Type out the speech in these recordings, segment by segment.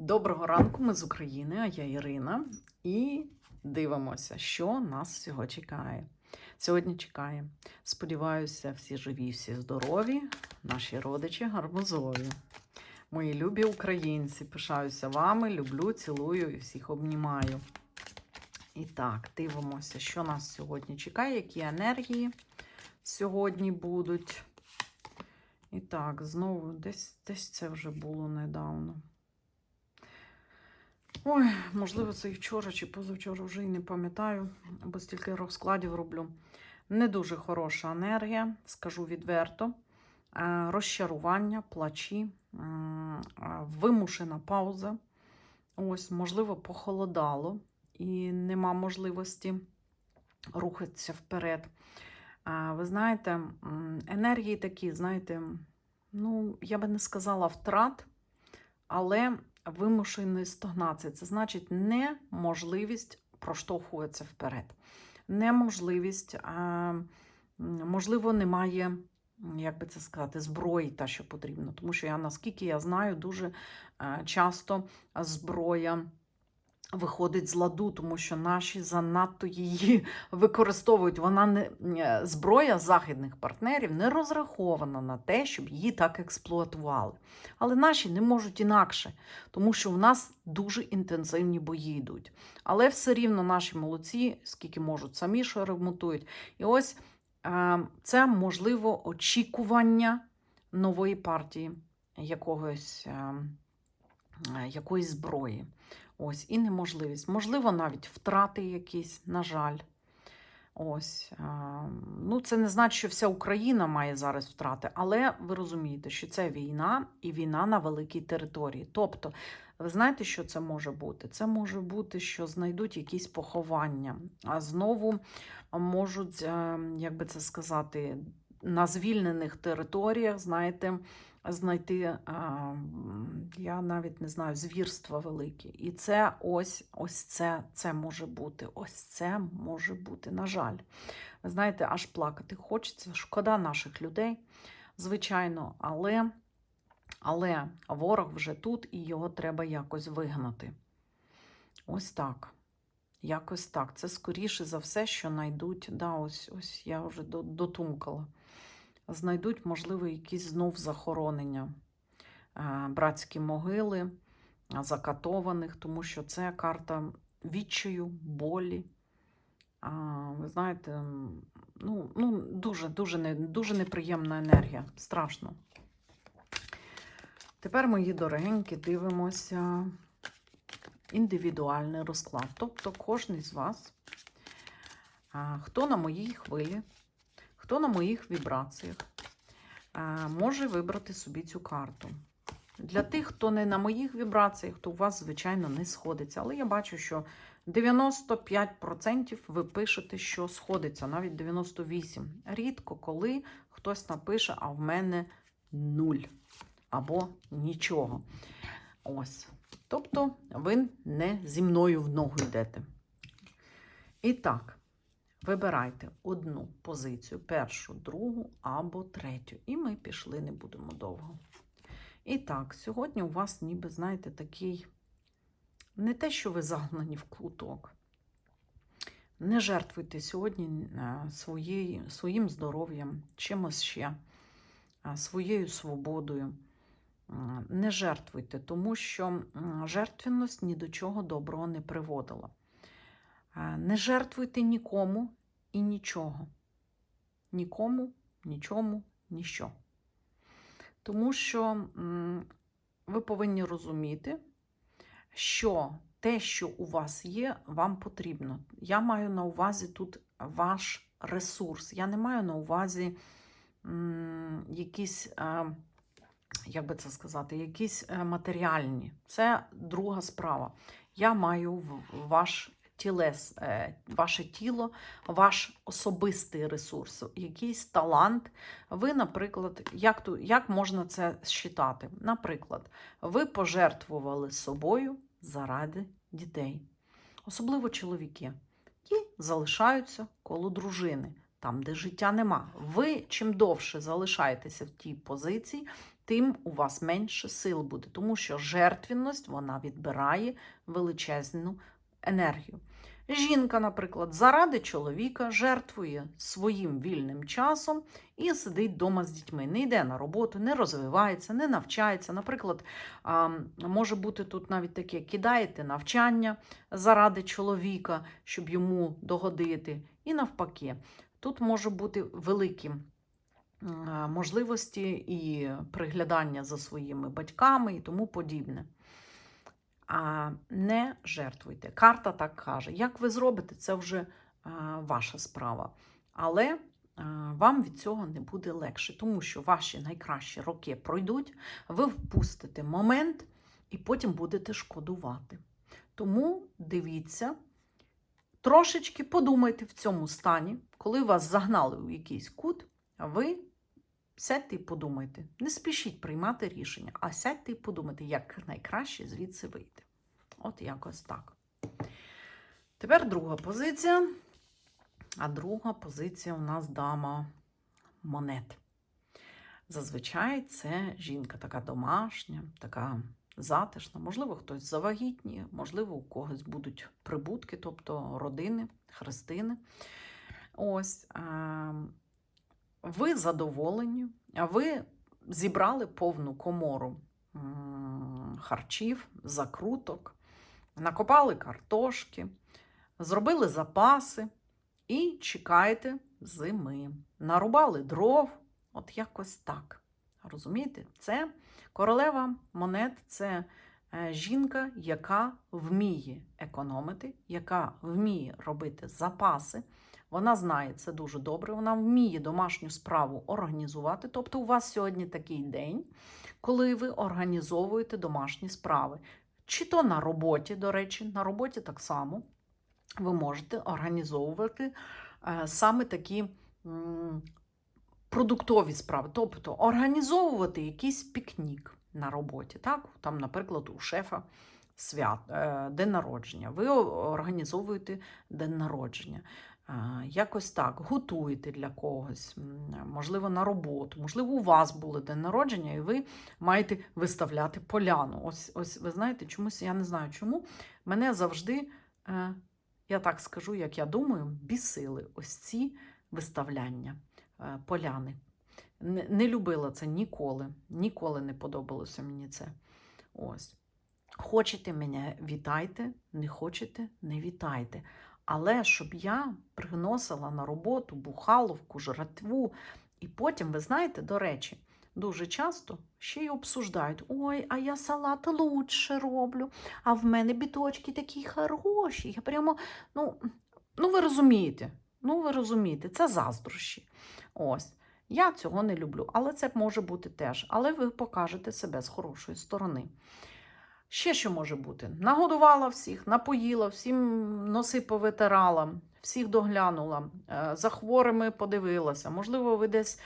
Доброго ранку, ми з України, а я Ірина. І дивимося, що нас всього чекає. Сьогодні чекає. Сподіваюся, всі живі, всі здорові, наші родичі гарбузові. Мої любі українці, пишаюся вами, люблю, цілую і всіх обнімаю. І так, дивимося, що нас сьогодні чекає, які енергії сьогодні будуть. І так, знову десь, десь це вже було недавно. Ой, можливо, це і вчора чи позавчора вже і не пам'ятаю, бо стільки розкладів роблю. Не дуже хороша енергія, скажу відверто. Е, Розчарування, плачі, е, вимушена пауза. Ось, можливо, похолодало і нема можливості рухатися вперед. Ви знаєте, енергії такі, знаєте, ну, я би не сказала втрат, але вимушеної стагнації. Це значить неможливість проштовхуватися вперед. Неможливість, а, можливо, немає, як би це сказати, зброї, та, що потрібно. Тому що я, наскільки я знаю, дуже часто зброя виходить з ладу, тому що наші занадто її використовують. Вона не е, зброя західних партнерів не розрахована на те, щоб її так експлуатували. Але наші не можуть інакше, тому що в нас дуже інтенсивні бої йдуть. Але все рівно наші молодці, скільки можуть, самі що ремонтують. І ось е, це можливо очікування нової партії якогось. е, Якоїсь зброї. Ось, і неможливість. Можливо, навіть втрати якісь, на жаль. Ось. Ну, це не значить, що вся Україна має зараз втрати, але ви розумієте, що це війна і війна на великій території. Тобто, ви знаєте, що це може бути? Це може бути, що знайдуть якісь поховання, а знову можуть, е, як би це сказати, на звільнених територіях, знаєте, знайти, а, я навіть не знаю, звірства великі. І це ось ось це, це може бути. Ось це може бути. На жаль. Ви знаєте, аж плакати хочеться. Шкода наших людей, звичайно, але, але ворог вже тут і його треба якось вигнати. Ось так. Якось так. Це скоріше за все, що знайдуть. Да, ось, ось я вже до- дотумкала знайдуть, можливо, якісь знов захоронення, е, братські могили е, закатованих, тому що це карта відчаю, болі. Ви знаєте, ну, ну, дуже, дуже, не, дуже неприємна енергія. Страшно. Тепер, мої дорогенькі, дивимося індивідуальний розклад. Тобто кожен з вас, хто на моїй хвилі, хто на моїх вібраціях, може вибрати собі цю карту. Для тих, хто не на моїх вібраціях, то у вас, звичайно, не сходиться. Але я бачу, що 95% ви пишете, що сходиться, навіть 98%. Рідко коли хтось напише, а в мене нуль або нічого. Ось. Тобто ви не зі мною в ногу йдете. І так, вибирайте одну позицію, першу, другу або третю. І ми пішли, не будемо довго. І так, сьогодні у вас, ніби, знаєте, такий не те, що ви загнані в куток. Не жертвуйте сьогодні е, своїм здоров'ям, чимось ще, своєю свободою. Не жертвуйте, тому що жертвенність ні до чого доброго не приводила. Е, Не жертвуйте нікому і нічого. Нікому, нічому, ніщо. Тому що ви повинні розуміти, що те, що у вас є, вам потрібно. Я маю на увазі тут ваш ресурс. Я не маю на увазі якісь, е, як би це сказати, якісь е, матеріальні. Це друга справа. Я маю ваш тілес, е, ваше тіло, ваш особистий ресурс, якийсь талант. Ви, наприклад, як, як можна це считати? Наприклад, ви пожертвували собою заради дітей, особливо чоловіки, які залишаються коло дружини. Там, де життя нема. Ви чим довше залишаєтеся в тій позиції, тим у вас менше сил буде, тому що жертвінність вона відбирає величезну енергію. Жінка, наприклад, заради чоловіка жертвує своїм вільним часом і сидить вдома з дітьми. Не йде на роботу, не розвивається, не навчається. Наприклад, може бути тут навіть таке: кидаєте навчання заради чоловіка, щоб йому догодити, і навпаки. Тут може бути великі можливості і приглядання за своїми батьками і тому подібне. А не жертвуйте. Карта так каже. Як ви зробите, це вже ваша справа. Але вам від цього не буде легше, тому що ваші найкращі роки пройдуть, ви впустите момент і потім будете шкодувати. Тому дивіться, трошечки подумайте в цьому стані, коли вас загнали у якийсь кут, ви сядьте і подумайте. Не спішіть приймати рішення, а сядьте і подумайте, як найкраще звідси вийти. От якось так. Тепер друга позиція. А друга позиція у нас дама монет. Зазвичай це жінка така домашня, така затишна. Можливо, хтось завагітніє, можливо, у когось будуть прибутки, тобто родини, хрестини. Ось. е, Ви задоволені, а ви зібрали повну комору харчів, закруток, накопали картошки, зробили запаси і чекаєте зими. Нарубали дров, от якось так. Розумієте? Це королева монет це е, жінка, яка вміє економити, яка вміє робити запаси. Вона знає це дуже добре, вона вміє домашню справу організувати. Тобто, у вас сьогодні такий день, коли ви організовуєте домашні справи. Чи то на роботі, до речі, на роботі так само ви можете організовувати е, саме такі продуктові справи. Тобто організовувати якийсь пікнік на роботі. Так? Там, наприклад, у шефа свят, е, день народження. Ви організовуєте день народження. Е, Якось так, готуєте для когось, можливо, на роботу, можливо, у вас було день народження, і ви маєте виставляти поляну. Ось, ось ви знаєте, чомусь я не знаю чому. Мене завжди, е, я так скажу, як я думаю, бісили ось ці виставляння поляни. Не, не любила це ніколи. Ніколи не подобалося мені це. Ось. Хочете мене вітайте, не хочете, не вітайте. Але щоб я приносила на роботу бухаловку, жратву, і потім, ви знаєте, до речі, дуже часто ще й обсуждають: ой, а я салат лучше роблю, а в мене біточки такі хороші. Я прямо, ну, ну ви розумієте, ну ви розумієте, це заздрощі. Ось. Я цього не люблю, але це може бути теж. Але ви покажете себе з хорошої сторони. Ще що може бути? Нагодувала всіх, напоїла, всім носи повитирала, всіх доглянула, е, за хворими подивилася. Можливо, ви десь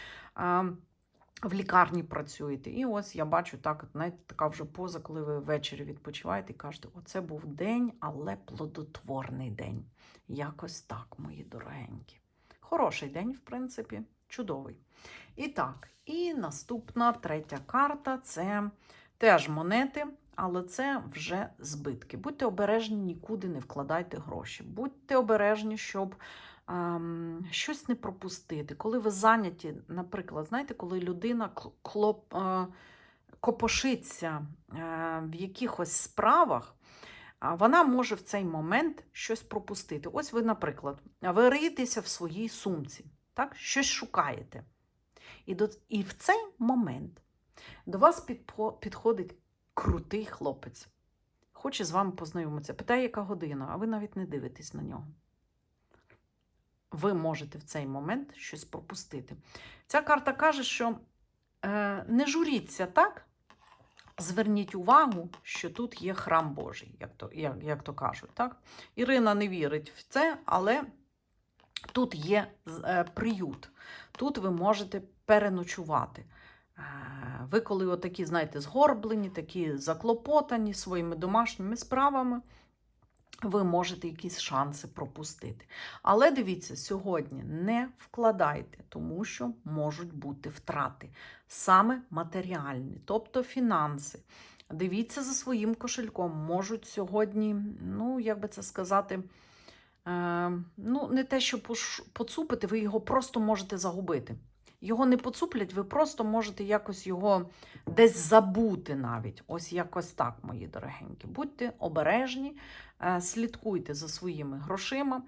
в лікарні працюєте. І ось я бачу так, знаєте, така вже поза, коли ви ввечері відпочиваєте і кажете, оце був день, але плодотворний день. Якось так, мої дорогенькі. Хороший день, в принципі, чудовий. І так, і наступна третя карта це теж монети, але це вже збитки. Будьте обережні, нікуди не вкладайте гроші. Будьте обережні, щоб ем, щось не пропустити. Коли ви зайняті, наприклад, знаєте, коли людина кл- клоп, е, копошиться е, в якихось справах, вона може в цей момент щось пропустити. Ось ви, наприклад, ви риєтеся в своїй сумці, так? щось шукаєте. І, до, і в цей момент до вас підходить крутий хлопець. Хоче з вами познайомитися. Питає, яка година, а ви навіть не дивитесь на нього. Ви можете в цей момент щось пропустити. Ця карта каже, що е, не журіться так. Зверніть увагу, що тут є храм Божий, як то, як, як то кажуть. Так? Ірина не вірить в це, але тут є е, приют. Тут ви можете переночувати. Е, Ви, коли отакі, знаєте, згорблені, такі заклопотані своїми домашніми справами, ви можете якісь шанси пропустити. Але дивіться, сьогодні не вкладайте, тому що можуть бути втрати, саме матеріальні, тобто фінанси. Дивіться за своїм кошельком, можуть сьогодні, ну, як би це сказати, е, ну, не те, що поцупити, ви його просто можете загубити. Його не поцуплять, ви просто можете якось його десь забути навіть. Ось якось так, мої дорогенькі. Будьте обережні, е, слідкуйте за своїми грошима,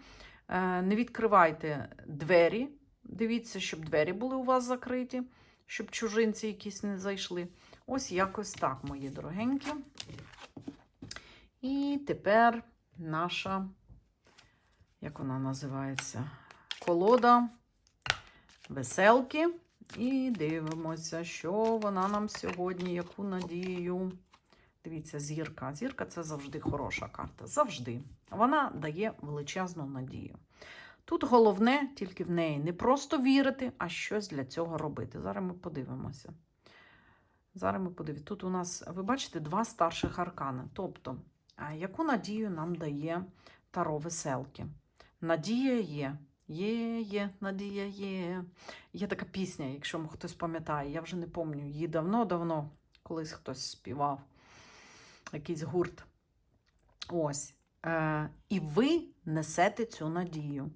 е, не відкривайте двері. Дивіться, щоб двері були у вас закриті, щоб чужинці якісь не зайшли. Ось якось так, мої дорогенькі. І тепер наша, як вона називається, колода веселки. І дивимося, що вона нам сьогодні, яку надію. Дивіться, зірка. Зірка це завжди хороша карта. Завжди. Вона дає величезну надію. Тут головне тільки в неї не просто вірити, а щось для цього робити. Зараз ми подивимося. Зараз ми подивимося. Тут у нас, ви бачите, два старших аркани. Тобто, яку надію нам дає Таро веселки? Надія є. Є, є, надія є. Є така пісня, якщо хтось пам'ятає, я вже не пам'ятаю, її давно-давно колись хтось співав, якийсь гурт. Ось. Е, і ви несете цю надію.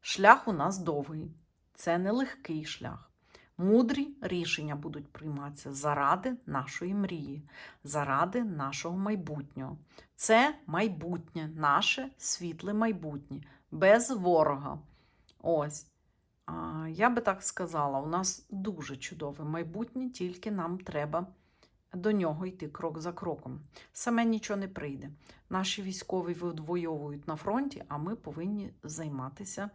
Шлях у нас довгий. Це не легкий шлях. Мудрі рішення будуть прийматися заради нашої мрії, заради нашого майбутнього. Це майбутнє, наше світле майбутнє, без ворога. Ось. Я би так сказала, у нас дуже чудове майбутнє, тільки нам треба до нього йти крок за кроком. Саме нічого не прийде. Наші військові відвоюють на фронті, а ми повинні займатися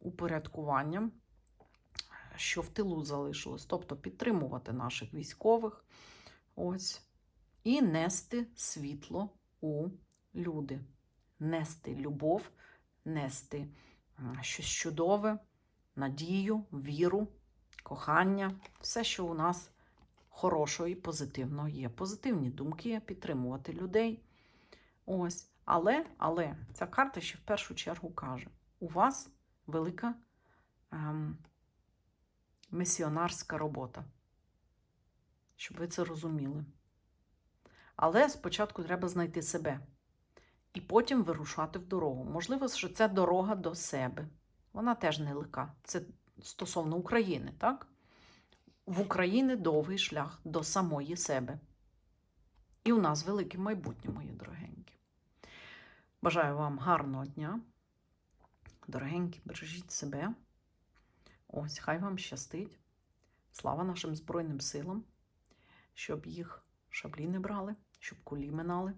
упорядкуванням, що в тилу залишилось, тобто підтримувати наших військових ось, і нести світло у люди, нести любов, нести щось чудове, надію, віру, кохання, все, що у нас хорошого і позитивного є. Позитивні думки, підтримувати людей. Ось. Але, але ця карта ще в першу чергу каже: у вас велика ем, місіонарська робота. Щоб ви це розуміли. Але спочатку треба знайти себе і потім вирушати в дорогу. Можливо, що це дорога до себе. Вона теж нелегка. Це стосовно України, так? В Україні довгий шлях до самої себе. І у нас велике майбутнє, мої дорогенькі. Бажаю вам гарного дня. Дорогенькі, бережіть себе. Ось, хай вам щастить. Слава нашим Збройним силам, щоб їх шаблі не брали, щоб кулі минали,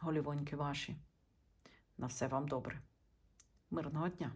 голівоньки ваші. На все вам добре. Мирного дня!